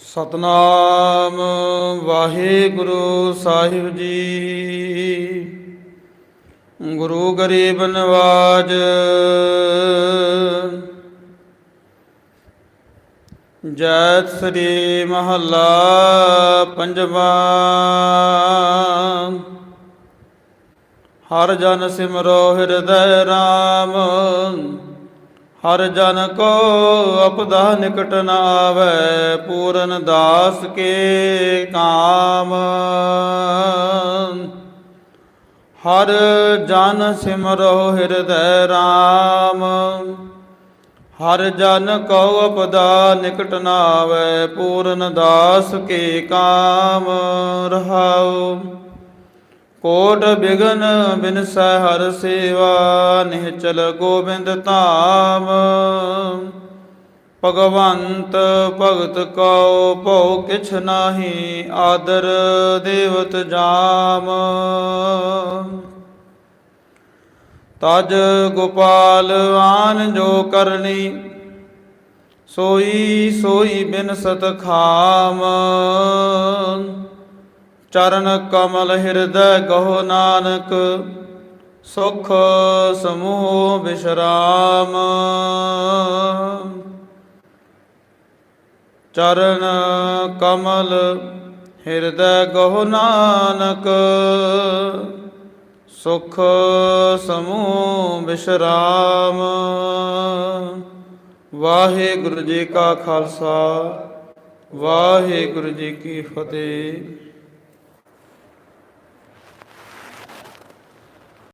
ਸਤਨਾਮ ਵਾਹਿਗੁਰੂ ਸਾਹਿਬ ਜੀ। ਗੁਰੂ ਗਰੀਬ ਨਵਾਜ। ਜੈਤ ਸ੍ਰੀ ਮਹੱਲਾ ਪੰਜਵਾ। ਹਰ ਜਨ ਸਿਮਰੋ ਹਿਰਦੈ ਰਾਮ। ਹਰ ਜਨ ਕੋ ਅਪਦਾ ਨਿਕਟ ਨ ਆਵੈ, ਪੂਰਨ ਦਾਸ ਕੇ ਕਾਮ। ਹਰ ਜਨ ਸਿਮਰੋ ਹਿਰਦੈ ਰਾਮ। ਹਰ ਜਨ ਕਉ ਅਪਦਾ ਨਿਕਟ ਨ ਆਵੈ, ਪੂਰਨ ਦਾਸ ਕੇ ਕਾਮ। ਰਹਾਉ। ਕੋਟ ਬਿਗਨ ਬਿਨਸੈ ਹਰ ਸੇਵਾ, ਨਿਹਚਲ ਗੋਬਿੰਦ ਧਾਮ। ਭਗਵੰਤ ਭਗਤ ਕਉ, ਭਉ ਕਿਛ ਨਾਹੀ ਆਦਰ ਦੇਵਤ ਜਾਮ। ਤਜ ਗੋਪਾਲ ਆਨ ਜੋ ਕਰਨੀ, ਸੋਈ ਸੋਈ ਬਿਨਸਤ ਖਾਮ। ਚਰਨ ਕਮਲ ਹਿਰਦੈ ਗਹੁ ਨਾਨਕ, ਸੁਖ ਸਮੂਹ ਵਿਸ਼ਰਾਮ ਚਰਨ ਕਮਲ ਹਿਰਦੈ ਗਹੁ ਨਾਨਕ, ਸੁਖ ਸਮੂਹ ਵਿਸ਼ਰਾਮ ਵਾਹਿਗੁਰੂ ਜੀ ਕਾ ਖਾਲਸਾ, ਵਾਹਿਗੁਰੂ ਜੀ ਕੀ ਫਤਿਹ।